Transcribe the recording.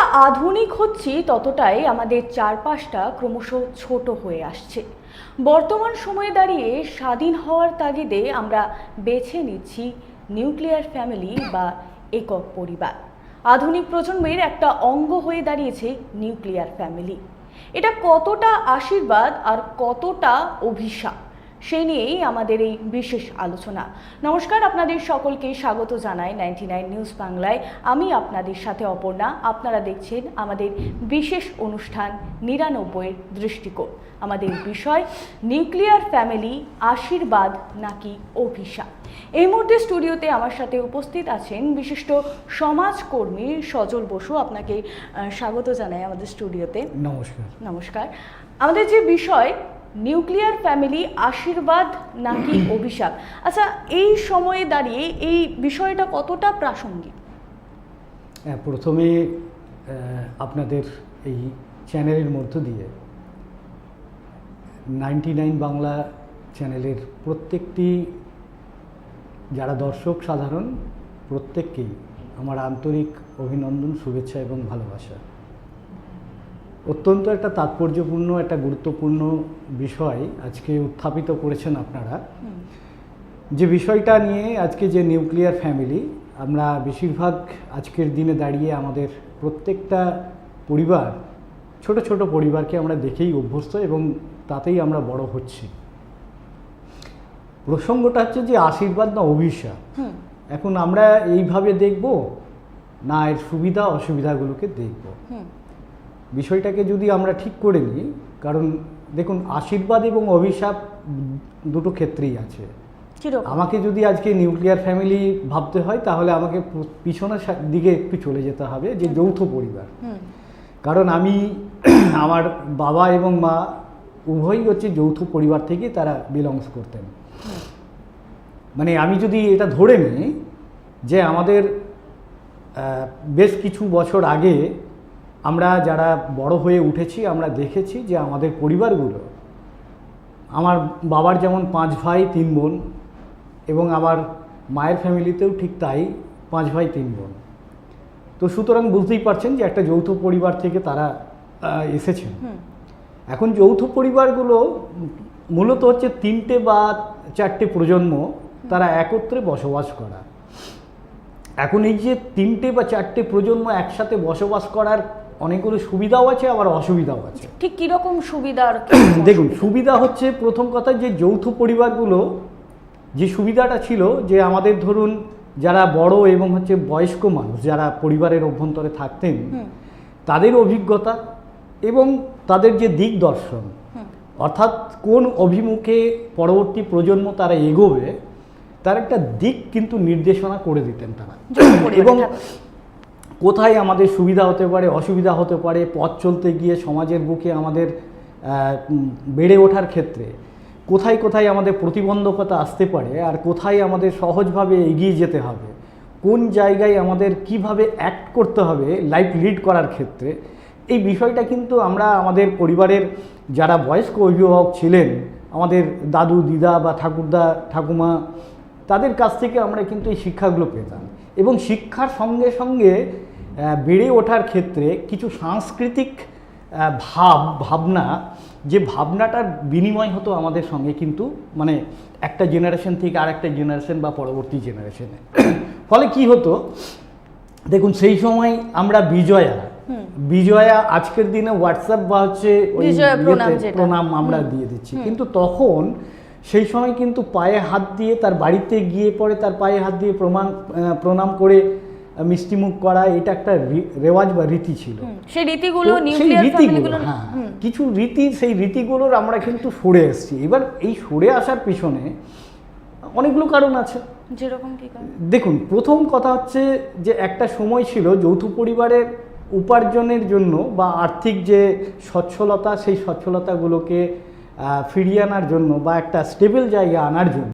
আধুনিক হচ্ছি, ততটাই আমাদের চারপাশটা ক্রমশ ছোট হয়ে আসছে। বর্তমান সময়ে দাঁড়িয়ে স্বাধীন হওয়ার তাগিদে আমরা বেছে নিচ্ছি নিউক্লিয়ার ফ্যামিলি বা একক পরিবার। আধুনিক প্রজন্মের একটা অঙ্গ হয়ে দাঁড়িয়েছে নিউক্লিয়ার ফ্যামিলি। এটা কতটা আশীর্বাদ আর কতটা অভিশাপ? সে নিয়েই আমাদের এই বিশেষ আলোচনা। নমস্কার আপনাদের সকলকে স্বাগত জানাই নাইনটি নাইন নিউজ বাংলায় আমি আপনাদের সাথে অপর্ণা। আপনারা দেখছেন আমাদের বিশেষ অনুষ্ঠান নিরানব্বইয়ের দৃষ্টিকোণ। আমাদের বিষয় নিউক্লিয়ার ফ্যামিলি আশীর্বাদ নাকি অভিশাপ? এই মুহূর্তে স্টুডিওতে আমার সাথে উপস্থিত আছেন বিশিষ্ট সমাজকর্মী সজল বসু। আপনাকে স্বাগত জানাই আমাদের স্টুডিওতে। নমস্কার। নমস্কার। আমাদের যে বিষয় নিউক্লিয়ার ফ্যামিলি আশীর্বাদ নাকি অভিশাপ? আচ্ছা এই সময়ে দাঁড়িয়ে এই বিষয়টা কতটা প্রাসঙ্গিক? হ্যাঁ, প্রথমে আপনাদের এই চ্যানেলের মধ্য দিয়ে নাইনটি নাইন বাংলা চ্যানেলের প্রত্যেকটি যারা দর্শক সাধারণ প্রত্যেককেই আমার আন্তরিক অভিনন্দন শুভেচ্ছা এবং ভালোবাসা। অত্যন্ত একটা তাৎপর্যপূর্ণ একটা গুরুত্বপূর্ণ বিষয় আজকে উত্থাপিত করেছেন আপনারা। যে বিষয়টা নিয়ে আজকে যে নিউক্লিয়ার ফ্যামিলি আমরা বেশিরভাগ আজকের দিনে দাঁড়িয়ে আমাদের প্রত্যেকটা পরিবার ছোট ছোট পরিবারকে আমরা দেখেই অভ্যস্ত এবং তাতেই আমরা বড় হচ্ছি। প্রসঙ্গটা হচ্ছে যে আশীর্বাদ না অভিশাপ। এখন আমরা এইভাবে দেখব না এর সুবিধা অসুবিধাগুলোকে দেখব। বিষয়টাকে যদি আমরা ঠিক করে নিই কারণ দেখুন আশীর্বাদ এবং অভিশাপ দুটো ক্ষেত্রেই আছে। আমাকে যদি আজকে নিউক্লিয়ার ফ্যামিলি ভাবতে হয় তাহলে আমাকে পিছনের দিকে একটু চলে যেতে হবে যে যৌথ পরিবার। কারণ আমি আমার বাবা এবং মা উভয়ই হচ্ছে যৌথ পরিবার থেকে তারা বিলংস করতেন। মানে আমি যদি এটা ধরে নিই যে আমাদের বেশ কিছু বছর আগে আমরা যারা বড় হয়ে উঠেছি আমরা দেখেছি যে আমাদের পরিবারগুলো আমার বাবার যেমন পাঁচ ভাই তিন বোন এবং আমার মায়ের ফ্যামিলিতেও ঠিক তাই পাঁচ ভাই তিন বোন। তো সুতরাং বুঝতেই পারছেন যে একটা যৌথ পরিবার থেকে তারা এসেছেন। এখন যৌথ পরিবারগুলো মূলত হচ্ছে তিনটে বা চারটে প্রজন্ম তারা একত্রে বসবাস করা। এখন এই যে তিনটে বা চারটে প্রজন্ম একসাথে বসবাস করার অনেকগুলো সুবিধাও আছে আবার অসুবিধাও আছে। ঠিক কীরকম সুবিধার দেখুন সুবিধা হচ্ছে প্রথম কথা যে যৌথ পরিবারগুলো যে সুবিধাটা ছিল যে আমাদের ধরুন যারা বড় এবং হচ্ছে বয়স্ক মানুষ যারা পরিবারের অভ্যন্তরে থাকতেন তাদের অভিজ্ঞতা এবং তাদের যে দিক দর্শন অর্থাৎ কোন অভিমুখে পরবর্তী প্রজন্ম তারা এগোবে তার একটা দিক কিন্তু নির্দেশনা করে দিতেন তারা। এবং। কোথায় আমাদের সুবিধা হতে পারে, অসুবিধা হতে পারে, পথ চলতে গিয়ে সমাজের বুকে আমাদের বেড়ে ওঠার ক্ষেত্রে, কোথায় কোথায় আমাদের প্রতিবন্ধকতা আসতে পারে আর কোথায় আমাদের সহজভাবে এগিয়ে যেতে হবে, কোন জায়গায় আমাদের কীভাবে অ্যাক্ট করতে হবে লাইফ লিড করার ক্ষেত্রে, এই বিষয়টা কিন্তু আমরা আমাদের পরিবারের যারা বয়স্ক অভিভাবক ছিলেন, আমাদের দাদু, দিদা বা ঠাকুরদা, ঠাকুমা, তাদের কাছ থেকে আমরা কিন্তু এই শিক্ষাগুলো পেতাম এবং শিক্ষার সঙ্গে সঙ্গে বেড়ে ওঠার ক্ষেত্রে কিছু সাংস্কৃতিক ভাব ভাবনা যে ভাবনাটার বিনিময় হতো আমাদের সঙ্গে কিন্তু মানে একটা জেনারেশন থেকে আর একটা জেনারেশন বা পরবর্তী জেনারেশনে ফলে কি হতো? দেখুন সেই সময় আমরা বিজয়া বিজয়া আজকের দিনে হোয়াটসঅ্যাপ বা হচ্ছে ওই প্রণাম আমরা দিয়ে দিচ্ছি। কিন্তু তখন সেই সময় কিন্তু পায়ে হাত দিয়ে তার বাড়িতে গিয়ে পরে তার পায়ে হাত দিয়ে প্রমাণ প্রণাম করে মিষ্টিমুখ করা এটা একটা রেওয়াজ বা রীতি ছিল। সেই রীতিগুলো সেই রীতিগুলো হ্যাঁ কিছু রীতি সেই রীতিগুলোর আমরা কিন্তু সরে এসেছি। এবার এই সরে আসার পিছনে অনেকগুলো কারণ আছে। যেরকম কি দেখুন প্রথম কথা হচ্ছে যে একটা সময় ছিল যৌথ পরিবারের উপার্জনের জন্য বা আর্থিক যে সচ্ছলতা সেই সচ্ছলতাগুলোকে ফিরিয়ে আনার জন্য বা একটা স্টেবল জায়গা আনার জন্য।